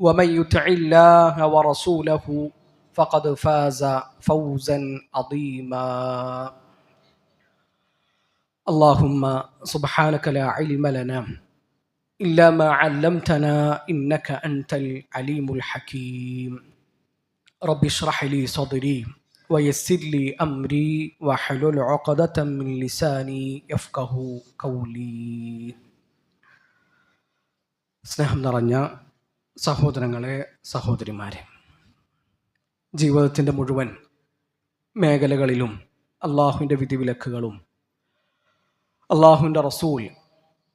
ومن يطع الله ورسوله فقد فاز فوزا عظيما اللهم سبحانك لا علم لنا الا ما علمتنا انك انت العليم الحكيم رب اشرح لي صدري ويسر لي امري واحلل عقده من لساني يفقه قولي സ്നേഹം നിറഞ്ഞ സഹോദരങ്ങളെ സഹോദരിമാരെ ജീവിതത്തിന്റെ മുഴുവൻ മേഖലകളിലും അള്ളാഹുവിന്റെ വിധിവിലക്കുകളും അള്ളാഹുവിന്റെ റസൂൽ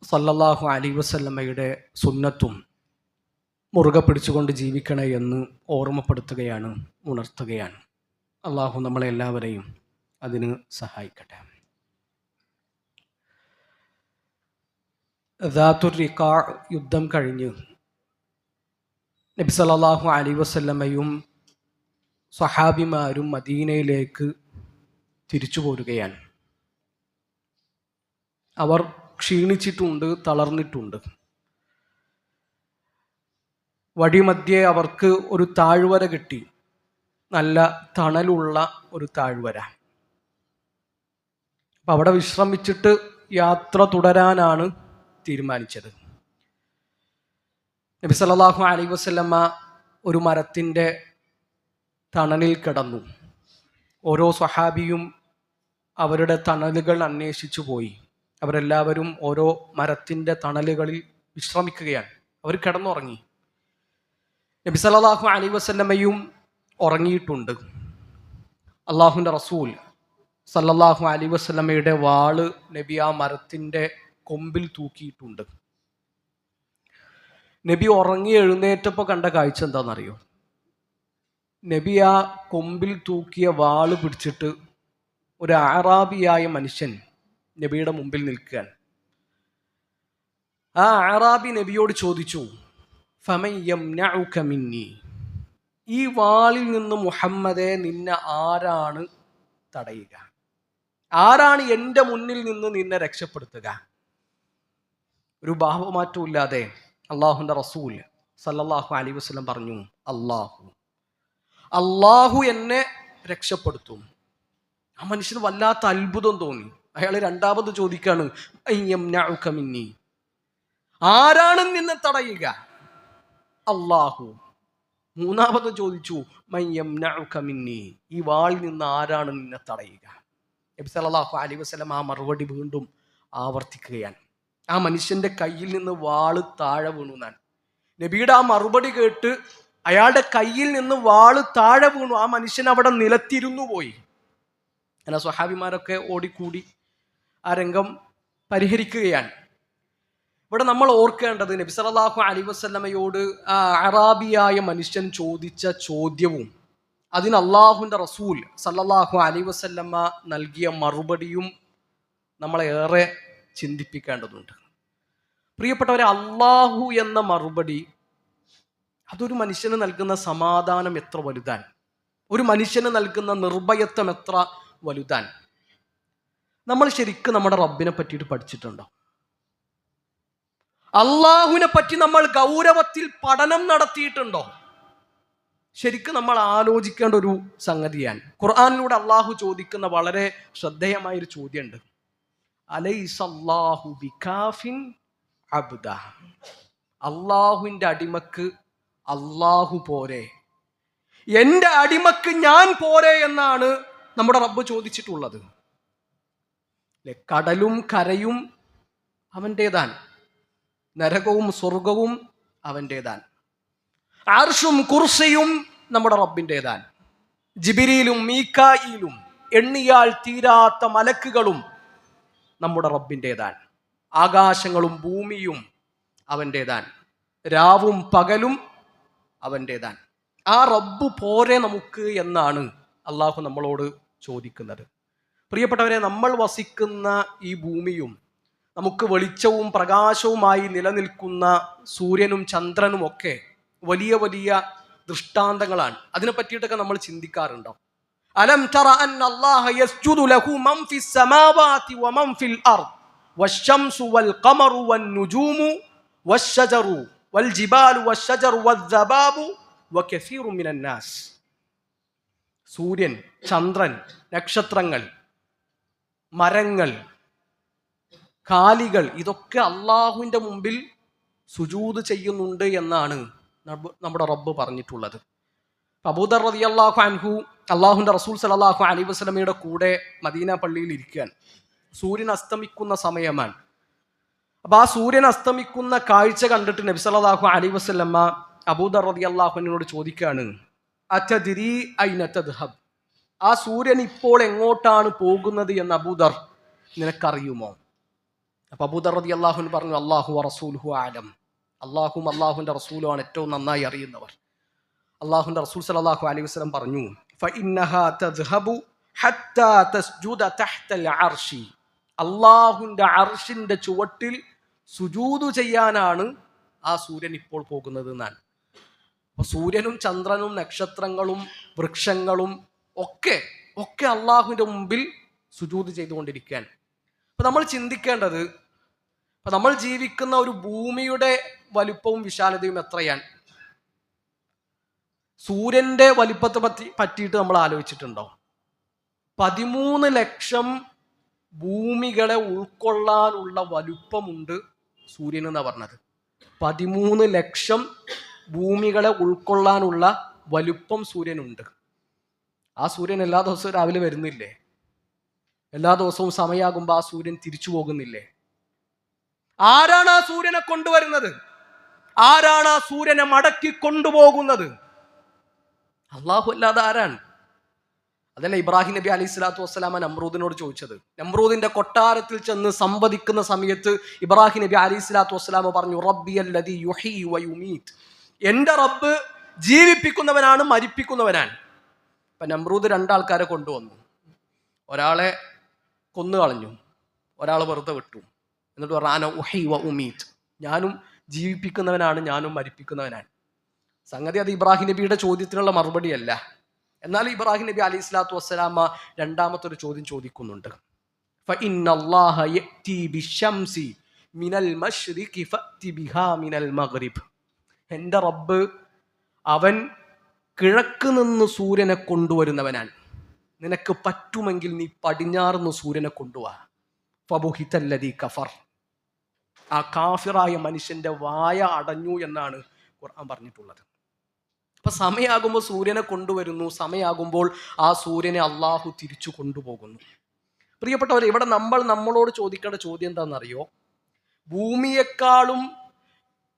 സല്ലല്ലാഹു അലി വസല്ലമ്മയുടെ സുന്നത്തും മുറുകെ പിടിച്ചുകൊണ്ട് ജീവിക്കണേ എന്ന് ഓർമ്മപ്പെടുത്തുകയാണ് ഉണർത്തുകയാണ്. അള്ളാഹു നമ്മളെ എല്ലാവരെയും അതിന് സഹായിക്കട്ടെ. ദാത്തുർ യുദ്ധം കഴിഞ്ഞ് നബി സല്ലല്ലാഹു അലി വസല്ലമയും സഹാബിമാരും മദീനയിലേക്ക് തിരിച്ചു പോരുകയാണ്. അവർ ക്ഷീണിച്ചിട്ടുണ്ട് തളർന്നിട്ടുണ്ട്. വഴിമധ്യേ അവർക്ക് ഒരു താഴ്വര കിട്ടി. നല്ല തണലുള്ള ഒരു താഴ്വര. അപ്പം അവിടെ വിശ്രമിച്ചിട്ട് യാത്ര തുടരാനാണ് തീരുമാനിച്ചത്. നബി സല്ലല്ലാഹു അലൈഹി വസല്ലമ ഒരു മരത്തിന്റെ തണലിൽ കിടന്നു. ഓരോ സ്വഹാബിയും അവരുടെ തണലുകൾ അന്വേഷിച്ചു പോയി. അവരെല്ലാവരും ഓരോ മരത്തിന്റെ തണലുകളിൽ വിശ്രമിക്കുകയാണ്. അവർ കിടന്നുറങ്ങി. നബി സല്ലല്ലാഹു അലൈഹി വസല്ലമയും ഉറങ്ങിയിട്ടുണ്ട്. അള്ളാഹുവിന്റെ റസൂൽ സല്ലല്ലാഹു അലൈഹി വസല്ലമയുടെ വാൾ നബി ആ മരത്തിന്റെ കൊമ്പിൽ തൂക്കിയിട്ടുണ്ട്. നബി ഉറങ്ങി എഴുന്നേറ്റപ്പോൾ കണ്ട കാഴ്ച എന്താണെന്നറിയോ നബി ആ കൊമ്പിൽ തൂക്കിയ വാൾ പിടിച്ചിട്ട് ഒരു ആറാബിയായ മനുഷ്യൻ നബിയുടെ മുമ്പിൽ നിൽക്കുകയാണ്. ആ ആറാബി നബിയോട് ചോദിച്ചു മിന്നി? ഈ വാളിൽ നിന്ന് മുഹമ്മദെ നിന്നെ ആരാണ് തടയുക? ആരാണ് എന്റെ മുന്നിൽ നിന്ന് നിന്നെ രക്ഷപ്പെടുത്തുക? ഒരു ഭാവമാറ്റവും ഇല്ലാതെ അള്ളാഹുന്റെ റസൂൽ സല്ലാഹു അലി വസ്ലം പറഞ്ഞു അള്ളാഹു അള്ളാഹു എന്നെ രക്ഷപ്പെടുത്തും. ആ മനുഷ്യന് വല്ലാത്ത അത്ഭുതം തോന്നി. അയാൾ രണ്ടാമത് ചോദിക്കാണ് മിന്നി. ആരാണ് നിന്നെ തടയുക? അള്ളാഹു മൂന്നാമത് ചോദിച്ചു മിന്നി. ഈ വാളിൽ നിന്ന് ആരാണ് നിന്നെ തടയുക? നബി സല്ലല്ലാഹു അലൈഹി വസല്ലം ആ മറുപടി വീണ്ടും ആവർത്തിക്കുകയാണ്. ആ മനുഷ്യന്റെ കയ്യിൽ നിന്ന് വാൾ താഴെ വീണു എന്നാണ് നബിയുടെ ആ മറുപടി കേട്ട് അയാളുടെ കയ്യിൽ നിന്ന് വാൾ താഴെ വീണു. ആ മനുഷ്യൻ അവിടെ നിലത്തിരുന്നു പോയി. എന്നാൽ സ്വഹാബിമാരൊക്കെ ഓടിക്കൂടി ആ രംഗം പരിഹരിക്കുകയാണ്. ഇവിടെ നമ്മൾ ഓർക്കേണ്ടത് നബി സല്ലല്ലാഹു അലൈഹി വസല്ലമയോട് ആ അറാബിയായ മനുഷ്യൻ ചോദിച്ച ചോദ്യവും അതിന് അള്ളാഹുവിന്റെ റസൂൽ സല്ലല്ലാഹു അലൈഹി വസ്ല്ലമ്മ നൽകിയ മറുപടിയും നമ്മളെ ഏറെ ചിന്തിപ്പിക്കേണ്ടതുണ്ട്. പ്രിയപ്പെട്ടവരെ അള്ളാഹു എന്ന മറുപടി അതൊരു മനുഷ്യന് നൽകുന്ന സമാധാനം എത്ര വലുതാൻ? ഒരു മനുഷ്യന് നൽകുന്ന നിർഭയത്വം എത്ര വലുതാൻ? നമ്മൾ ശരിക്കും നമ്മുടെ റബ്ബിനെ പറ്റിയിട്ട് പഠിച്ചിട്ടുണ്ടോ? അള്ളാഹുവിനെ പറ്റി നമ്മൾ ഗൗരവത്തിൽ പഠനം നടത്തിയിട്ടുണ്ടോ? ശരിക്കും നമ്മൾ ആലോചിക്കേണ്ട ഒരു സംഗതിയാണ്. ഖുർആാനിലൂടെ അള്ളാഹു ചോദിക്കുന്ന വളരെ ശ്രദ്ധേയമായ ഒരു ചോദ്യമുണ്ട്. അലൈസല്ലാഹു ബികാഫിൻ അബ്ദ. അള്ളാഹുവിന്റെ അടിമക്ക് അള്ളാഹു പോരെ. എന്റെ അടിമക്ക് ഞാൻ പോരെ എന്നാണ് നമ്മുടെ റബ്ബ് ചോദിച്ചിട്ടുള്ളത്. കടലും കരയും അവന്റേതാണ്. നരകവും സ്വർഗവും അവന്റേതാണ്. ആർഷും കുർസയും നമ്മുടെ റബ്ബിന്റെതാണ്. ജിബിരിയിലും മീക്കായിലും എണ്ണിയാൽ തീരാത്ത മലക്കുകളും നമ്മുടെ റബ്ബിന്റെതാണ്. ആകാശങ്ങളും ഭൂമിയും അവന്റേതാണ്. രാവും പകലും അവന്റേതാണ്. ആ റബ്ബ് പോരെ നമുക്ക് എന്നാണ് അള്ളാഹു നമ്മളോട് ചോദിക്കുന്നത്. പ്രിയപ്പെട്ടവരെ നമ്മൾ വസിക്കുന്ന ഈ ഭൂമിയും നമുക്ക് വെളിച്ചവും പ്രകാശവുമായി നിലനിൽക്കുന്ന സൂര്യനും ചന്ദ്രനും ഒക്കെ വലിയ വലിയ ദൃഷ്ടാന്തങ്ങളാണ്. അതിനെ പറ്റിയിട്ടൊക്കെ നമ്മൾ ചിന്തിക്കാറുണ്ടോ? അലം തറ അന്ന അല്ലാഹ യസ്ജുദു ലഹു മൻ ഫിസ് സമാവാതി വമൻ ഫിൽ അർദ് വശംസു വൽ ഖമറു വൻ നുജൂമു വശജറു വൽ ജിബാലു വശജറു വദ്ദബാബു വകസീറു മിനൻ നാസ് സൂര്യൻ ചന്ദ്രൻ നക്ഷത്രങ്ങൾ മരങ്ങൾ കാലികൾ ഇതൊക്കെ അള്ളാഹുവിന്റെ മുമ്പിൽ സുജൂത് ചെയ്യുന്നുണ്ട് എന്നാണ് നമ്മുടെ റബ്ബ് പറഞ്ഞിട്ടുള്ളത്. അബൂദർ റതി അള്ളാഹു അൻഹു അള്ളാഹുന്റെ റസൂൽ സലാഹു അലി വസ്ലമയുടെ കൂടെ മദീന പള്ളിയിൽ ഇരിക്കുകയാണ്. സൂര്യൻ അസ്തമിക്കുന്ന സമയമാണ്. അപ്പോൾ ആ സൂര്യൻ അസ്തമിക്കുന്ന കാഴ്ച കണ്ടിട്ട് നബി സലാഹു അലൈഹി വസ്ലമ്മ അബൂദർ റതി അള്ളാഹുനോട് ചോദിക്കുകയാണ് ഐനത്തദ്ഹബ് ആ സൂര്യൻ ഇപ്പോൾ എങ്ങോട്ടാണ് പോകുന്നത്? എന്ന് അബൂദർ നിനക്കറിയുമോ? അപ്പൊ അബൂദർ റതി അള്ളാഹുൻ പറഞ്ഞു അള്ളാഹു റസൂൽഹു ആലം അള്ളാഹും അള്ളാഹുവിന്റെ റസൂലുമാണ് ഏറ്റവും നന്നായി അറിയുന്നവർ. അള്ളാഹുന്റെ റസൂൽ സലാഹു അലൈഹി വസ്ലം പറഞ്ഞു ഫഇന്നഹാ അർഷിന്റെ ചുവട്ടിൽ സുജൂതു ചെയ്യാനാണ് ആ സൂര്യൻ ഇപ്പോൾ പോകുന്നത് എന്നാണ്. അപ്പോൾ സൂര്യനും ചന്ദ്രനും നക്ഷത്രങ്ങളും വൃക്ഷങ്ങളും ഒക്കെ ഒക്കെ അള്ളാഹുവിന്റെ മുമ്പിൽ സുജൂത് ചെയ്തുകൊണ്ടിരിക്കാൻ അപ്പോൾ നമ്മൾ ചിന്തിക്കേണ്ടത് അപ്പോൾ നമ്മൾ ജീവിക്കുന്ന ഒരു ഭൂമിയുടെ വലുപ്പവും വിശാലതയും എത്രയാണ്? സൂര്യന്റെ വലിപ്പത്തെ പറ്റി പറ്റിയിട്ട് നമ്മൾ ആലോചിച്ചിട്ടുണ്ടോ പതിമൂന്ന് ലക്ഷം ഭൂമികളെ ഉൾക്കൊള്ളാനുള്ള വലുപ്പമുണ്ട് സൂര്യൻ എന്നാ പറഞ്ഞത്. പതിമൂന്ന് ലക്ഷം ഭൂമികളെ ഉൾക്കൊള്ളാനുള്ള വലുപ്പം സൂര്യനുണ്ട്. ആ സൂര്യൻ എല്ലാ ദിവസവും രാവിലെ വരുന്നില്ലേ? എല്ലാ ദിവസവും സമയമാകുമ്പോൾ ആ സൂര്യൻ തിരിച്ചു പോകുന്നില്ലേ? ആരാണ് ആ സൂര്യനെ കൊണ്ടുവരുന്നത്? ആരാണ് ആ സൂര്യനെ മടക്കി കൊണ്ടുപോകുന്നത്? അള്ളാഹു അല്ലാതെ ആരാണ്? അതല്ല ഇബ്രാഹിം നബി അലൈഹി സ്വലാത്തു വസ്സലാമ നമ്രൂദിനോട് ചോദിച്ചത്. നമ്രൂദിന്റെ കൊട്ടാരത്തിൽ ചെന്ന് സംവദിക്കുന്ന സമയത്ത് ഇബ്രാഹിം നബി അലൈഹി സ്വലാത്തു വസ്സലാമ പറഞ്ഞു റബ്ബി അല്ലതി യുഹി വയുമീത് എന്റെ റബ്ബ് ജീവിപ്പിക്കുന്നവനാണ് മരിപ്പിക്കുന്നവനാണ്. ഇപ്പൊ നമ്രൂദ് രണ്ടാൾക്കാരെ കൊണ്ടുവന്നു. ഒരാളെ കൊന്നു കളഞ്ഞു. ഒരാൾ വെറുതെ വിട്ടു. എന്നിട്ട് പറഞ്ഞു ഉഹി ഉമീത് ഞാനും ജീവിപ്പിക്കുന്നവനാണ് ഞാനും മരിപ്പിക്കുന്നവനാണ്. സംഗതി അത് ഇബ്രാഹിം നബിയുടെ ചോദ്യത്തിനുള്ള മറുപടിയല്ല. എന്നാൽ ഇബ്രാഹിം നബി അലി ഇസ്ലാത്തു വസ്സലാമ രണ്ടാമത്തെ ഒരു ചോദ്യം ചോദിക്കുന്നുണ്ട്. എന്റെ റബ്ബ് അവൻ കിഴക്ക് നിന്ന് സൂര്യനെ കൊണ്ടുവരുന്നവനാണ്. നിനക്ക് പറ്റുമെങ്കിൽ നീ പടിഞ്ഞാറുനിന്ന് സൂര്യനെ കൊണ്ടുവാ. കഫർ. ആ കാഫിറായ മനുഷ്യന്റെ വായ അടഞ്ഞു എന്നാണ് ഖുർആൻ പറഞ്ഞിട്ടുള്ളത്. അപ്പൊ സമയാകുമ്പോൾ സൂര്യനെ കൊണ്ടുവരുന്നു. സമയാകുമ്പോൾ ആ സൂര്യനെ അള്ളാഹു തിരിച്ചു കൊണ്ടുപോകുന്നു. പ്രിയപ്പെട്ടവർ ഇവിടെ നമ്മൾ നമ്മളോട് ചോദിക്കേണ്ട ചോദ്യം എന്താണെന്നറിയോ? ഭൂമിയെക്കാളും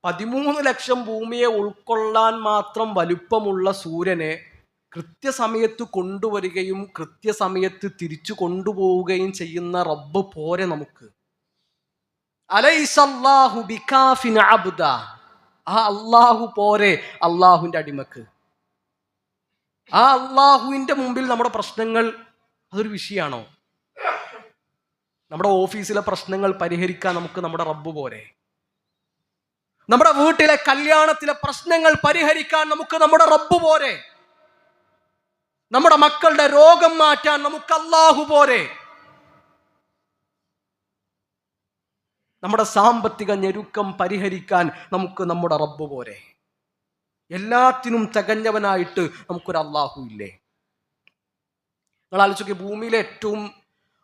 പതിമൂന്ന് ലക്ഷം ഭൂമിയെ ഉൾക്കൊള്ളാൻ മാത്രം വലുപ്പമുള്ള സൂര്യനെ കൃത്യസമയത്ത് കൊണ്ടുവരികയും കൃത്യസമയത്ത് തിരിച്ചു കൊണ്ടുപോവുകയും ചെയ്യുന്ന റബ്ബ് പോരെ നമുക്ക്. അലൈസല്ലാഹു അബ്ദ. ആ അള്ളാഹു പോരെ അള്ളാഹുവിന്റെ അടിമക്ക്. ആ അള്ളാഹുവിന്റെ മുമ്പിൽ നമ്മുടെ പ്രശ്നങ്ങൾ അതൊരു വിഷയമാണോ നമ്മുടെ ഓഫീസിലെ പ്രശ്നങ്ങൾ പരിഹരിക്കാൻ നമുക്ക് നമ്മുടെ റബ്ബ് പോരെ. നമ്മുടെ വീട്ടിലെ കല്യാണത്തിലെ പ്രശ്നങ്ങൾ പരിഹരിക്കാൻ നമുക്ക് നമ്മുടെ റബ്ബ് പോരെ. നമ്മുടെ മക്കളുടെ രോഗം മാറ്റാൻ നമുക്ക് അള്ളാഹു പോരെ. നമ്മുടെ സാമ്പത്തിക ഞെരുക്കം പരിഹരിക്കാൻ നമുക്ക് നമ്മുടെ റബ്ബ് പോരെ. എല്ലാത്തിനും തികഞ്ഞവനായിട്ട് നമുക്കൊരു അള്ളാഹു ഇല്ലേ? നിങ്ങൾ ആലോചിക്കുക ഭൂമിയിലെ ഏറ്റവും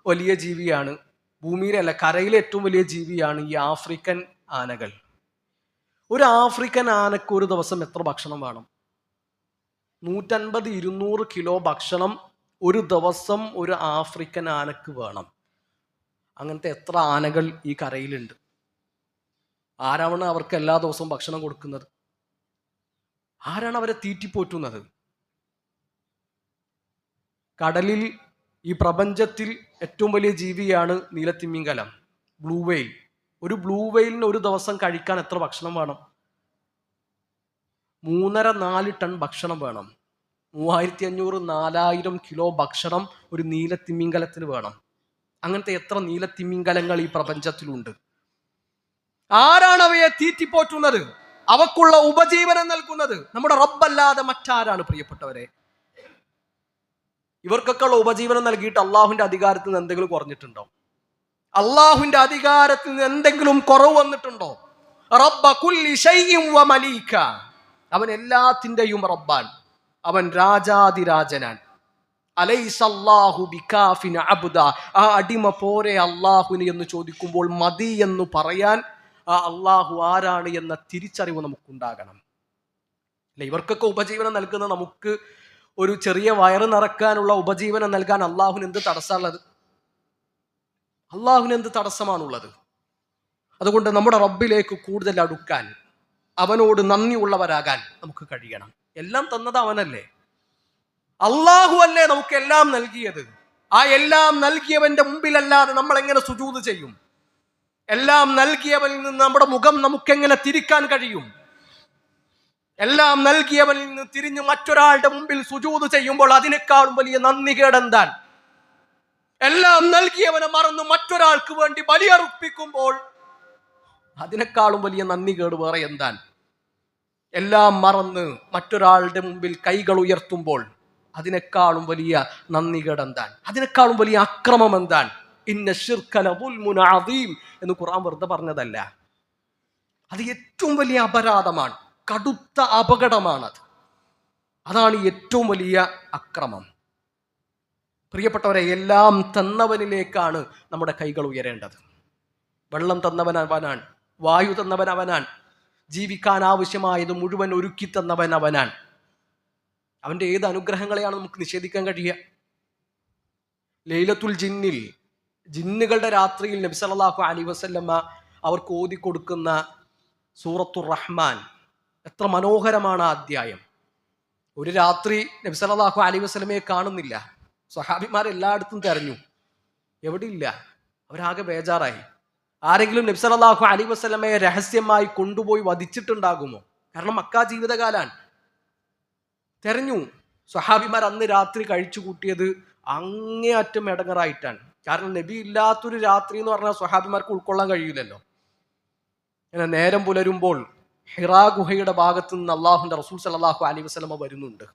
വലിയ ജീവിയാണ് ഭൂമിയിലെ അല്ല കരയിലെ ഏറ്റവും വലിയ ജീവിയാണ് ഈ ആഫ്രിക്കൻ ആനകൾ. ഒരു ആഫ്രിക്കൻ ആനക്ക് ഒരു ദിവസം എത്ര ഭക്ഷണം വേണം? നൂറ്റൻപത് ഇരുന്നൂറ് കിലോ ഭക്ഷണം ഒരു ദിവസം ഒരു ആഫ്രിക്കൻ ആനക്ക് വേണം. അങ്ങനത്തെ എത്ര ആനകൾ ഈ കരയിലുണ്ട്? ആരാണ് അവർക്ക് എല്ലാ ദിവസവും ഭക്ഷണം കൊടുക്കുന്നത്? ആരാണ് അവരെ തീറ്റിപ്പോറ്റുന്നത്? കടലിൽ ഈ പ്രപഞ്ചത്തിൽ ഏറ്റവും വലിയ ജീവിയാണ് നീലത്തിമ്മിങ്കലം ബ്ലൂ വെയിൽ. ഒരു ബ്ലൂ വെയിലിന് ഒരു ദിവസം കഴിക്കാൻ എത്ര ഭക്ഷണം വേണം? മൂന്നര നാല് ടൺ ഭക്ഷണം വേണം. മൂവായിരത്തി അഞ്ഞൂറ് നാലായിരം കിലോ ഭക്ഷണം ഒരു നീലത്തിമ്മിങ്കലത്തിന് വേണം. അങ്ങനത്തെ എത്ര നീലത്തിമിംഗലങ്ങൾ ഈ പ്രപഞ്ചത്തിലുണ്ട്? ആരാണ് അവയെ തീറ്റിപ്പോറ്റുന്നത്? അവക്കുള്ള ഉപജീവനം നൽകുന്നത്? നമ്മുടെ റബ്ബല്ലാതെ മറ്റാരാണ് പ്രിയപ്പെട്ടവരെ? ഇവർക്കൊക്കെ ഉള്ള ഉപജീവനം നൽകിയിട്ട് അള്ളാഹുവിന്റെ അധികാരത്തിൽ നിന്ന് എന്തെങ്കിലും കുറഞ്ഞിട്ടുണ്ടോ? അള്ളാഹുവിന്റെ അധികാരത്തിൽ നിന്ന് എന്തെങ്കിലും കുറവ് വന്നിട്ടുണ്ടോ? റബ്ബ അവൻ എല്ലാത്തിന്റെയും റബ്ബാൻ അവൻ രാജാതിരാജനാൻ അലൈസല്ലാഹു ബികാഫിൻ അബ്ദ. ആ അടിമ പോരെ അള്ളാഹുവിന് എന്ന് ചോദിക്കുമ്പോൾ മതി എന്ന് പറയാൻ ആ അള്ളാഹു ആരാണ് എന്ന തിരിച്ചറിവ് നമുക്കുണ്ടാകണം. അല്ലെ? ഇവർക്കൊക്കെ ഉപജീവനം നൽകുന്ന നമുക്ക് ഒരു ചെറിയ വയറ് നിറക്കാനുള്ള ഉപജീവനം നൽകാൻ അള്ളാഹുവിന് എന്ത് തടസ്സമുള്ളത്? അള്ളാഹുവിന് എന്ത് തടസ്സമാണുള്ളത്? അതുകൊണ്ട് നമ്മുടെ റബ്ബിലേക്ക് കൂടുതൽ അടുക്കാൻ അവനോട് നന്ദിയുള്ളവരാകാൻ നമുക്ക് കഴിയണം. എല്ലാം തന്നത് അവനല്ലേ? അള്ളാഹു അല്ലേ നമുക്ക് എല്ലാം നൽകിയത്. ആ എല്ലാം നൽകിയവന്റെ മുമ്പിലല്ലാതെ നമ്മൾ എങ്ങനെ സുജൂത് ചെയ്യും? എല്ലാം നൽകിയവനിൽ നിന്ന് നമ്മുടെ മുഖം നമുക്കെങ്ങനെ തിരിക്കാൻ കഴിയും? എല്ലാം നൽകിയവനിൽ നിന്ന് തിരിഞ്ഞ് മറ്റൊരാളുടെ മുമ്പിൽ സുജൂത് ചെയ്യുമ്പോൾ അതിനേക്കാളും വലിയ നന്ദി കേടെന്താൻ? എല്ലാം നൽകിയവനെ മറന്ന് മറ്റൊരാൾക്ക് വേണ്ടി ബലിയർപ്പിക്കുമ്പോൾ അതിനേക്കാളും വലിയ നന്ദി കേട് വേറെ എന്താൻ എല്ലാം മറന്ന് മറ്റൊരാളുടെ മുമ്പിൽ കൈകൾ ഉയർത്തുമ്പോൾ അതിനേക്കാളും വലിയ നന്ദികേട് എന്താൻ അതിനേക്കാളും വലിയ അക്രമം എന്താൻ ഇന്ന ഷിർഖലീം എന്ന് ഖുറാൻ വെറുതെ പറഞ്ഞതല്ല. അത് ഏറ്റവും വലിയ അപരാധമാണ്. കടുത്ത അപകടമാണത്. അതാണ് ഏറ്റവും വലിയ അക്രമം. പ്രിയപ്പെട്ടവരെ എല്ലാം തന്നവനിലേക്കാണ് നമ്മുടെ കൈകൾ ഉയരേണ്ടത്. വെള്ളം തന്നവൻ അവനാണ് വായു തന്നവൻ അവനാണ് ജീവിക്കാൻ ആവശ്യമായത് മുഴുവൻ ഒരുക്കി തന്നവൻ അവന്റെ ഏത് അനുഗ്രഹങ്ങളെയാണ് നമുക്ക് നിഷേധിക്കാൻ കഴിയുക? ലൈലത്തുൽ ജിന്നിൽ ജിന്നുകളുടെ രാത്രിയിൽ നബി സല്ലല്ലാഹു അലി വസല്ലമ്മ അവർക്ക് ഓതി കൊടുക്കുന്ന സൂറത്തുർ റഹ്മാൻ. എത്ര മനോഹരമാണ് ആ അധ്യായം. ഒരു രാത്രി നബി സല്ലല്ലാഹു അലി വസ്ലമയെ കാണുന്നില്ല. സ്വഹാബിമാർ എല്ലായിടത്തും തെരഞ്ഞു. എവിടെയില്ല അവരാകെ ബേജാറായി. ആരെങ്കിലും നബി സല്ലല്ലാഹു അലൈഹി വസല്ലമയെ രഹസ്യമായി കൊണ്ടുപോയി വധിച്ചിട്ടുണ്ടാകുമോ? കാരണം മക്ക ജീവിതകാലാണ്. തെരഞ്ഞു. സ്വഹാബിമാർ അന്ന് രാത്രി കഴിച്ചു കൂട്ടിയത് അങ്ങേയറ്റം ഇടങ്ങറായിട്ടാണ് കാരണം നബി ഇല്ലാത്തൊരു രാത്രി എന്ന് പറഞ്ഞാൽ സ്വഹാബിമാർക്ക് ഉൾക്കൊള്ളാൻ കഴിയില്ലല്ലോ. അങ്ങനെ നേരം പുലരുമ്പോൾ ഹിറാ ഗുഹയുടെ ഭാഗത്ത് നിന്ന് അള്ളാഹുന്റെ റസൂൽ സലാഹു അലി വസ്ലമ വരുന്നുണ്ട്.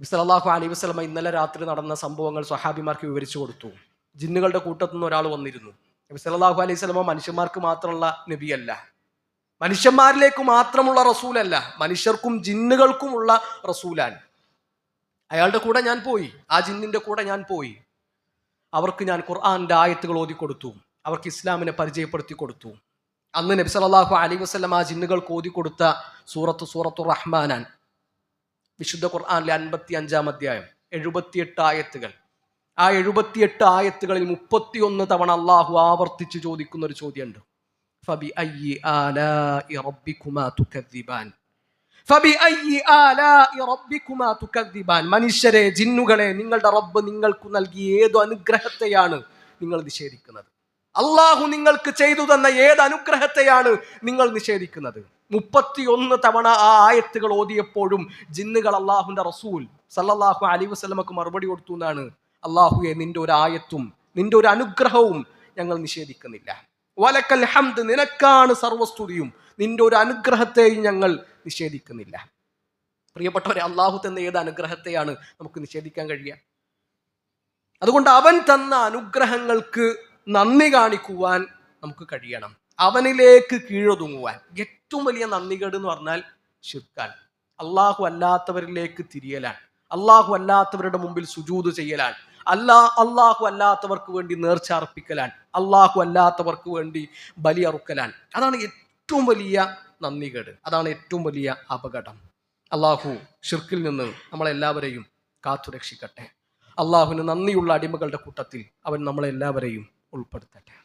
സലാഹു അലി വസ്ലമ ഇന്നലെ രാത്രി നടന്ന സംഭവങ്ങൾ സ്വഹാബിമാർക്ക് വിവരിച്ചു കൊടുത്തു. ജിന്നുകളുടെ കൂട്ടത്തു നിന്ന് ഒരാൾ വന്നിരുന്നു. നബി സലാഹു അലൈഹി സ്വലമ മനുഷ്യന്മാർക്ക് മാത്രമുള്ള നബിയല്ല. മനുഷ്യന്മാരിലേക്ക് മാത്രമുള്ള റസൂലല്ല മനുഷ്യർക്കും ജിന്നുകൾക്കുമുള്ള റസൂലാണ്. അയാളുടെ കൂടെ ഞാൻ പോയി ആ ജിന്നിന്റെ കൂടെ ഞാൻ പോയി. അവർക്ക് ഞാൻ ഖുർആാന്റെ ആയത്തുകൾ ഓതി കൊടുത്തു അവർക്ക് ഇസ്ലാമിനെ പരിചയപ്പെടുത്തി കൊടുത്തു. അന്ന് നബി സലാഹു അലി വസ്ലം ആ ജിന്നുകൾക്ക് ഓതി കൊടുത്ത സൂറത്ത് സൂറത്തു റഹ്മാനാൻ വിശുദ്ധ ഖുർആാനിലെ അൻപത്തി അഞ്ചാം അധ്യായം എഴുപത്തിയെട്ട് ആയത്തുകൾ. ആ എഴുപത്തിയെട്ട് ആയത്തുകളിൽ മുപ്പത്തിയൊന്ന് തവണ അള്ളാഹു ആവർത്തിച്ച് ചോദിക്കുന്ന ഒരു ചോദ്യമുണ്ട്. ഫബി آلاء ربكما تكذبان. മനുഷ്യരെ ജിന്നുകളെ നിങ്ങളുടെ റബ്ബ് നിങ്ങൾക്ക് നൽകിയ ഏതു അനുഗ്രഹത്തെയാണ് നിങ്ങൾ നിഷേധിക്കുന്നത്? അള്ളാഹു നിങ്ങൾക്ക് ചെയ്തു തന്ന ഏത് അനുഗ്രഹത്തെയാണ് നിങ്ങൾ നിഷേധിക്കുന്നത്? മുപ്പത്തിയൊന്ന് തവണ ആ ആയത്തുകൾ ഓതിയപ്പോഴും ജിന്നുകൾ അള്ളാഹുന്റെ റസൂൽ സല്ലാഹു അലി വസ്ലമക്ക് മറുപടി കൊടുത്തു എന്നാണ്. അള്ളാഹുയെ നിന്റെ ഒരു ആയത്തും നിന്റെ ഒരു അനുഗ്രഹവും ഞങ്ങൾ നിഷേധിക്കുന്നില്ല. വലക്കൽ ഹംദ് നിനക്കാണ് സർവസ്തുതിയും. നിന്റെ ഒരു അനുഗ്രഹത്തെയും ഞങ്ങൾ നിഷേധിക്കുന്നില്ല. പ്രിയപ്പെട്ടവരെ അള്ളാഹു തന്ന ഏത് അനുഗ്രഹത്തെയാണ് നമുക്ക് നിഷേധിക്കാൻ കഴിയുക? അതുകൊണ്ട് അവൻ തന്ന അനുഗ്രഹങ്ങൾക്ക് നന്ദി കാണിക്കുവാൻ നമുക്ക് കഴിയണം. അവനിലേക്ക് കീഴൊതുങ്ങുവാൻ. ഏറ്റവും വലിയ നന്ദികേട് എന്ന് പറഞ്ഞാൽ ഷിർക്കാൻ അള്ളാഹു അല്ലാത്തവരിലേക്ക് തിരിയലാണ്. അള്ളാഹു അല്ലാത്തവരുടെ മുമ്പിൽ സുജൂത് ചെയ്യലാണ്. അല്ലാ അള്ളാഹു അല്ലാത്തവർക്ക് വേണ്ടി നേർച്ച അർപ്പിക്കലാൻ അള്ളാഹു അല്ലാത്തവർക്ക് വേണ്ടി ബലി അറുക്കലാൻ. അതാണ് ഏറ്റവും വലിയ നന്ദികേട്. അതാണ് ഏറ്റവും വലിയ അപകടം. അള്ളാഹു ഷിർക്കിൽ നിന്ന് നമ്മളെല്ലാവരെയും കാത്തുരക്ഷിക്കട്ടെ. അള്ളാഹുവിന് നന്ദിയുള്ള അടിമകളുടെ കൂട്ടത്തിൽ അവൻ നമ്മളെല്ലാവരെയും ഉൾപ്പെടുത്തട്ടെ.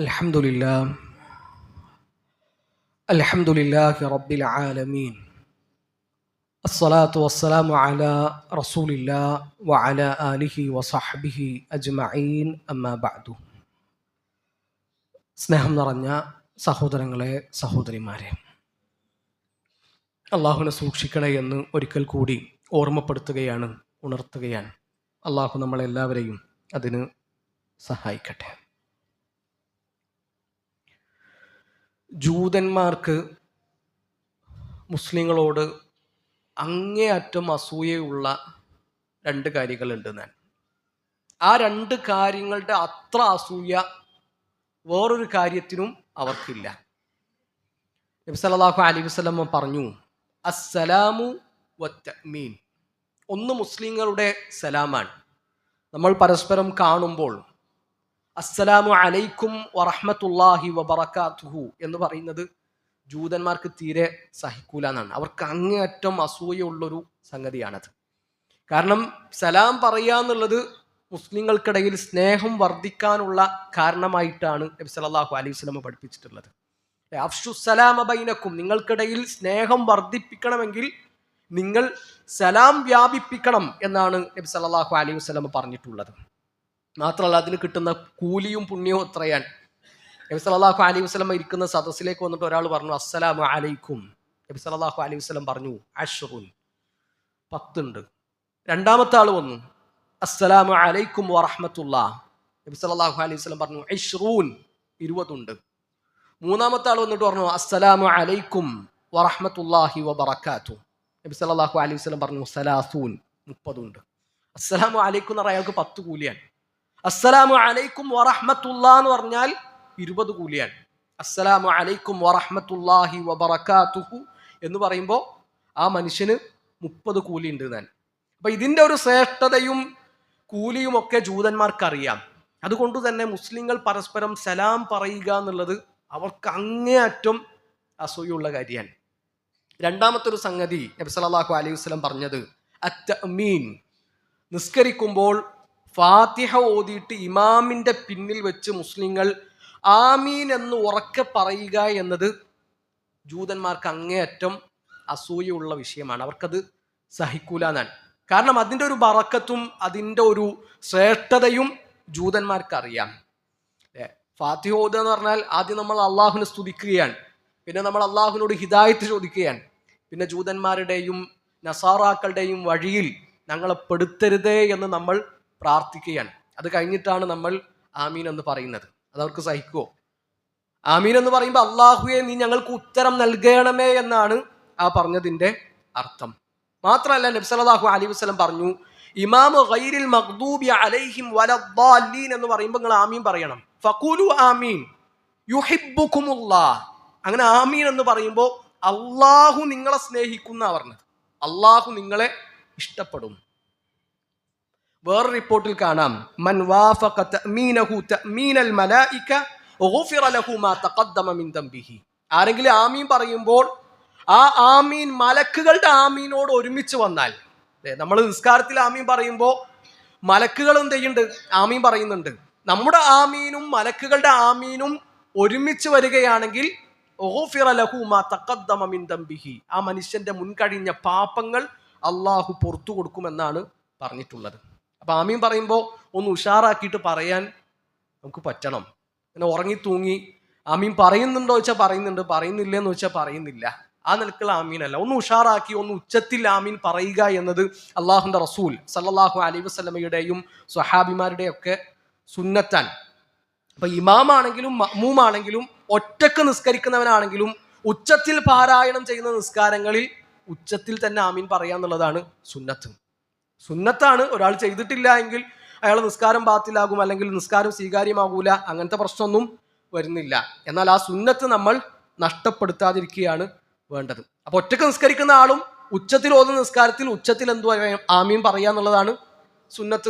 الحمد لله الحمد لله رب العالمين الصلاة والسلام على رسول الله وعلى آله وصحبه أجمعين أما بعد സ്നേഹം നിറഞ്ഞ സഹോദരങ്ങളെ സഹോദരിമാരെ അള്ളാഹുവിനെ സൂക്ഷിക്കണേ എന്ന് ഒരിക്കൽ കൂടി ഓർമ്മപ്പെടുത്തുകയാണ് ഉണർത്തുകയാണ് അള്ളാഹു നമ്മളെല്ലാവരെയും അതിന് സഹായിക്കട്ടെ ജൂതന്മാർക്ക് മുസ്ലിങ്ങളോട് അങ്ങേയറ്റം അസൂയയുള്ള രണ്ട് കാര്യങ്ങളുണ്ട് ഞാൻ. ആ രണ്ട് കാര്യങ്ങളുടെ അത്ര അസൂയ വേറൊരു കാര്യത്തിനും അവർക്കില്ല. നബി സല്ലല്ലാഹു അലൈഹി വസല്ലം പറഞ്ഞു അസ്സലാമു വത്തമീൻ ഒന്ന് മുസ്ലിങ്ങളുടെ സലാമാണ്. നമ്മൾ പരസ്പരം കാണുമ്പോൾ അസ്സലാമു അലൈക്കും വറഹ്മത്തുള്ളാഹി വബറകാതുഹു എന്ന് പറയുന്നത് ജൂതന്മാർക്ക് തീരെ സഹിക്കൂല എന്നാണ്. അവർക്ക് അങ്ങേയറ്റം അസൂയുള്ളൊരു സംഗതിയാണത്. കാരണം സലാം പറയുക എന്നുള്ളത് മുസ്ലിങ്ങൾക്കിടയിൽ സ്നേഹം വർദ്ധിക്കാനുള്ള കാരണമായിട്ടാണ് നബി സല്ലല്ലാഹു അലൈഹി വസല്ലം പഠിപ്പിച്ചിട്ടുള്ളത്. അഫ്ഷു സലാമ ബൈനക്കും നിങ്ങൾക്കിടയിൽ സ്നേഹം വർദ്ധിപ്പിക്കണമെങ്കിൽ നിങ്ങൾ സലാം വ്യാപിപ്പിക്കണം എന്നാണ് നബി സല്ലല്ലാഹു അലൈഹി വസല്ലം പറഞ്ഞിട്ടുള്ളത്. മാത്രമല്ല അതിന് കിട്ടുന്ന കൂലിയും പുണ്യവും എത്രയാണ് നബി സല്ലല്ലാഹു അലൈഹി വസ്ലം ഇരിക്കുന്ന സദസ്സിലേക്ക് വന്നിട്ട് ഒരാൾ പറഞ്ഞു അസ്സലാമു അലൈക്കും. നബി സല്ലല്ലാഹു അലൈഹി വസ്ലം പറഞ്ഞു അഷ്റുൻ പത്തുണ്ട്. രണ്ടാമത്തെ ആൾ വന്നു അസ്സലാമു അലൈക്കും വറഹമത്തുള്ള. നബി സല്ലല്ലാഹു അലൈഹി വസ്ലം പറഞ്ഞു ഇഷ്റൂൻ ഇരുപതുണ്ട്. മൂന്നാമത്തെ ആൾ വന്നിട്ട് പറഞ്ഞു അസ്സലാമു അലൈക്കും വറഹ്മത്തുള്ളാഹി വബറക്കാത്തു നബി സല്ലല്ലാഹു അലൈഹി വസ്ലം പറഞ്ഞു സലാസൂൻ. മുപ്പതുണ്ട്. അസ്സലാമു അലൈക്കും എന്ന് പറഞ്ഞാൽ അയാൾക്ക് പത്ത് കൂലിയാണ്. അസ്സലാമു അലൈക്കും വറഹ്മത്തുള്ള എന്ന് പറഞ്ഞാൽ ഇരുപത് കൂലിയാണ്. അസ്സലാമു അലൈക്കും വറഹ്മത്തുള്ളാഹി വബറകാതുഹു എന്ന് പറയുമ്പോൾ ആ മനുഷ്യന് മുപ്പത് കൂലി ഉണ്ട് ഞാൻ അപ്പൊ ഇതിന്റെ ഒരു ശ്രേഷ്ഠതയും കൂലിയും ഒക്കെ ജൂതന്മാർക്ക് അറിയാം അതുകൊണ്ട് തന്നെ മുസ്ലിങ്ങൾ പരസ്പരം സലാം പറയുക എന്നുള്ളത് അവർക്ക് അങ്ങേയറ്റം അസൂയുള്ള കാര്യമാണ്. രണ്ടാമത്തെ ഒരു സംഗതി നബി സല്ലല്ലാഹു അലൈഹി വസല്ലം പറഞ്ഞത് അത്തമീൻ നിസ്കരിക്കുമ്പോൾ ഫാത്തിഹ ഓതിയിട്ട് ഇമാമിന്റെ പിന്നിൽ വെച്ച് മുസ്ലിങ്ങൾ ആമീൻ എന്ന് ഉറക്കെ പറയുക എന്നത് ജൂതന്മാർക്ക് അങ്ങേയറ്റം അസൂയുള്ള വിഷയമാണ്. അവർക്കത് സഹിക്കൂല എന്നാണ്. കാരണം അതിന്റെ ഒരു ബറക്കത്തും അതിന്റെ ഒരു ശ്രേഷ്ഠതയും ജൂതന്മാർക്കറിയാം. ഏ, ഫാത്തിഹ ഓദ എന്ന് പറഞ്ഞാൽ ആദ്യം നമ്മൾ അള്ളാഹുവിനെ സ്തുതിക്കുകയാണ്. പിന്നെ നമ്മൾ അള്ളാഹുവിനോട് ഹിദായത്ത് ചോദിക്കുകയാണ്. പിന്നെ ജൂതന്മാരുടെയും നസാറാക്കളുടെയും വഴിയിൽ ഞങ്ങളെ പെടുത്തരുതേ എന്ന് നമ്മൾ പ്രാർത്ഥിക്കുകയാണ്. അത് കഴിഞ്ഞിട്ടാണ് നമ്മൾ ആമീൻ എന്ന് പറയുന്നത്. അതവർക്ക് സഹിക്കുമോ ആമീൻ എന്ന് പറയുമ്പോൾ അള്ളാഹുയെ നീ ഞങ്ങൾക്ക് ഉത്തരം നൽകണമേ എന്നാണ് ആ പറഞ്ഞതിന്റെ അർത്ഥം. മാത്രമല്ല നബ്സലാഹു അലി വസ്ലം പറഞ്ഞു ഇമാമു ഗൈരിൽ മഖ്ദൂബി അലൈഹിം വലദ്ദാലീൻ എന്ന് പറയുമ്പോൾ നിങ്ങൾ ആമീൻ പറയണം. ഫഖൂലു ആമീൻ യുഹിബ്ബുക്കുമുല്ലാ അങ്ങനെ ആമീൻ എന്ന് പറയുമ്പോൾ അള്ളാഹു നിങ്ങളെ സ്നേഹിക്കുന്ന പറഞ്ഞത്. അള്ളാഹു നിങ്ങളെ ഇഷ്ടപ്പെടും. വേറെ റിപ്പോർട്ടിൽ കാണാം. മൻ മലായിക ലഹു മാ തഖദ്ദമ മിൻ ആരെങ്കിലും ആമീൻ പറയുമ്പോൾ ആ ആമീൻ മലക്കുകളുടെ ആമീനോട് ഒരുമിച്ച് വന്നാൽ നമ്മൾ നിസ്കാരത്തിൽ ആമീൻ പറയുമ്പോൾ മലക്കുകൾ എന്ത് ചെയ്യുന്നുണ്ട്? ആമീൻ പറയുന്നുണ്ട്. നമ്മുടെ ആമീനും മലക്കുകളുടെ ആമീനും ഒരുമിച്ച് വരികയാണെങ്കിൽ ആ മനുഷ്യന്റെ മുൻകഴിഞ്ഞ പാപങ്ങൾ അള്ളാഹു പുറത്തു കൊടുക്കുമെന്നാണ് പറഞ്ഞിട്ടുള്ളത്. അപ്പൊ ആമീൻ പറയുമ്പോൾ ഒന്ന് ഉഷാറാക്കിയിട്ട് പറയാൻ നമുക്ക് പറ്റണം. അങ്ങനെ ഉറങ്ങി തൂങ്ങി ആമീൻ പറയുന്നുണ്ടോ വെച്ചാൽ പറയുന്നുണ്ട് പറയുന്നില്ല എന്ന് വെച്ചാൽ പറയുന്നില്ല. ആ നിലക്കുള്ള ആമീനല്ല. ഒന്ന് ഉഷാറാക്കി ഒന്ന് ഉച്ചത്തിൽ ആമീൻ പറയുക എന്നത് അള്ളാഹുന്റെ റസൂൽ സല്ലാഹു അലൈഹി വസ്ലമയുടെയും സ്വഹാബിമാരുടെയും ഒക്കെ സുന്നത്താൻ. അപ്പൊ ഇമാമാണെങ്കിലും മഹ്മൂമാണെങ്കിലും ഒറ്റയ്ക്ക് നിസ്കരിക്കുന്നവനാണെങ്കിലും ഉച്ചത്തിൽ പാരായണം ചെയ്യുന്ന നിസ്കാരങ്ങളിൽ ഉച്ചത്തിൽ തന്നെ ആമീൻ പറയാന്നുള്ളതാണ് സുന്നത്ത്. സുന്നത്താണ്. ഒരാൾ ചെയ്തിട്ടില്ല എങ്കിൽ അയാൾ നിസ്കാരം ബാത്തിലാകും അല്ലെങ്കിൽ നിസ്കാരം സ്വീകാര്യമാകൂല. അങ്ങനത്തെ പ്രശ്നമൊന്നും വരുന്നില്ല. എന്നാൽ ആ സുന്നത്ത് നമ്മൾ നഷ്ടപ്പെടുത്താതിരിക്കുകയാണ് വേണ്ടത്. അപ്പോൾ ഒറ്റയ്ക്ക് നിസ്കരിക്കുന്ന ആളും ഉച്ചത്തിൽ ഓതുന്ന നിസ്കാരത്തിൽ ഉച്ചത്തിൽ എന്തു ആമീൻ പറയാന്നുള്ളതാണ് സുന്നത്ത്.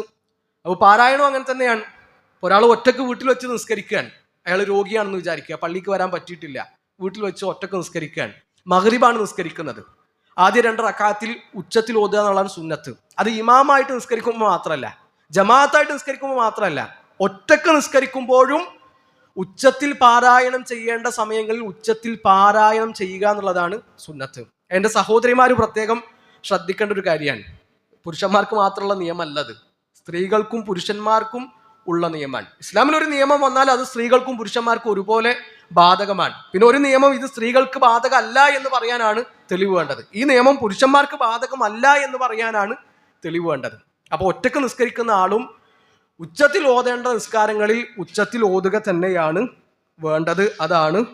അപ്പോൾ പാരായണം അങ്ങനെ തന്നെയാണ്. ഒരാൾ ഒറ്റയ്ക്ക് വീട്ടിൽ വെച്ച് നിസ്കരിക്കുകയാണ്. അയാൾ രോഗിയാണെന്ന് വിചാരിക്കുക. പള്ളിക്ക് വരാൻ പറ്റിയിട്ടില്ല. വീട്ടിൽ വെച്ച് ഒറ്റയ്ക്ക് നിസ്കരിക്കുകയാണ്. മഹരിബാണ് നിസ്കരിക്കുന്നത്. ആദ്യ രണ്ട് റക്കാത്തിൽ ഉച്ചത്തിൽ ഓതുക എന്നുള്ളതാണ് സുന്നത്ത്. അത് ഇമാമായിട്ട് നിസ്കരിക്കുമ്പോൾ മാത്രമല്ല ജമാഅത്തായിട്ട് നിസ്കരിക്കുമ്പോൾ മാത്രമല്ല ഒറ്റയ്ക്ക് നിസ്കരിക്കുമ്പോഴും ഉച്ചത്തിൽ പാരായണം ചെയ്യേണ്ട സമയങ്ങളിൽ ഉച്ചത്തിൽ പാരായണം ചെയ്യുക എന്നുള്ളതാണ് സുന്നത്ത്. എന്റെ സഹോദരിമാർ പ്രത്യേകം ശ്രദ്ധിക്കേണ്ട ഒരു കാര്യമാണ്. പുരുഷന്മാർക്ക് മാത്രമുള്ള നിയമമല്ലത്. സ്ത്രീകൾക്കും പുരുഷന്മാർക്കും ഉള്ള നിയമമാണ്. ഇസ്ലാമിൽ ഒരു നിയമം വന്നാൽ അത് സ്ത്രീകൾക്കും പുരുഷന്മാർക്കും ഒരുപോലെ ബാധകമാണ്. പിന്നെ ഒരു നിയമം ഇത് സ്ത്രീകൾക്ക് ബാധകമല്ല എന്ന് പറയാനാണ് തെളിവ് വേണ്ടത്. ഈ നിയമം പുരുഷന്മാർക്ക് ബാധകമല്ല എന്ന് പറയാനാണ് തെളിവ് വേണ്ടത്. അപ്പോൾ ഒറ്റയ്ക്ക് നിസ്കരിക്കുന്ന ആളും ഉച്ചത്തിൽ ഓതേണ്ട നിസ്കാരങ്ങളിൽ ഉച്ചത്തിൽ ഓതുക തന്നെയാണ് വേണ്ടത്. അതാണ്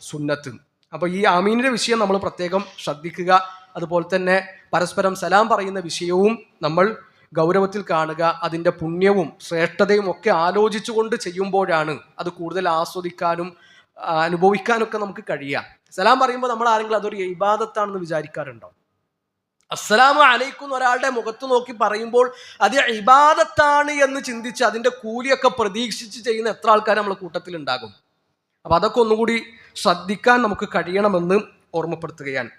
സുന്നത്ത്. അപ്പോൾ ഈ ആമീനിന്റെ വിഷയം നമ്മൾ പ്രത്യേകം ശ്രദ്ധിക്കുക. അതുപോലെ തന്നെ പരസ്പരം സലാം പറയുന്ന വിഷയവും നമ്മൾ ഗൗരവത്തിൽ കാണുക. അതിന്റെ പുണ്യവും ശ്രേഷ്ഠതയും ഒക്കെ ആലോചിച്ചുകൊണ്ട് ചെയ്യുമ്പോഴാണ് അത് കൂടുതൽ ആസ്വദിക്കാനും അനുഭവിക്കാനൊക്കെ നമുക്ക് കഴിയുക സലാം പറയുമ്പോൾ നമ്മൾ ആരെങ്കിലും അതൊരു ഇബാദത്താണെന്ന് വിചാരിക്കാറുണ്ടോ? അസ്സലാമു അലൈക്കും ഒരാളുടെ മുഖത്ത് നോക്കി പറയുമ്പോൾ അത് ഇബാദത്താണ് എന്ന് ചിന്തിച്ച് അതിന്റെ കൂലിയൊക്കെ പ്രതീക്ഷിച്ച് ചെയ്യുന്ന എത്ര ആൾക്കാർ കൂട്ടത്തിൽ ഉണ്ടാകും അപ്പം അതൊക്കെ ഒന്നുകൂടി ശ്രദ്ധിക്കാൻ നമുക്ക് കഴിയണമെന്ന് ഓർമ്മപ്പെടുത്തുകയാണ്.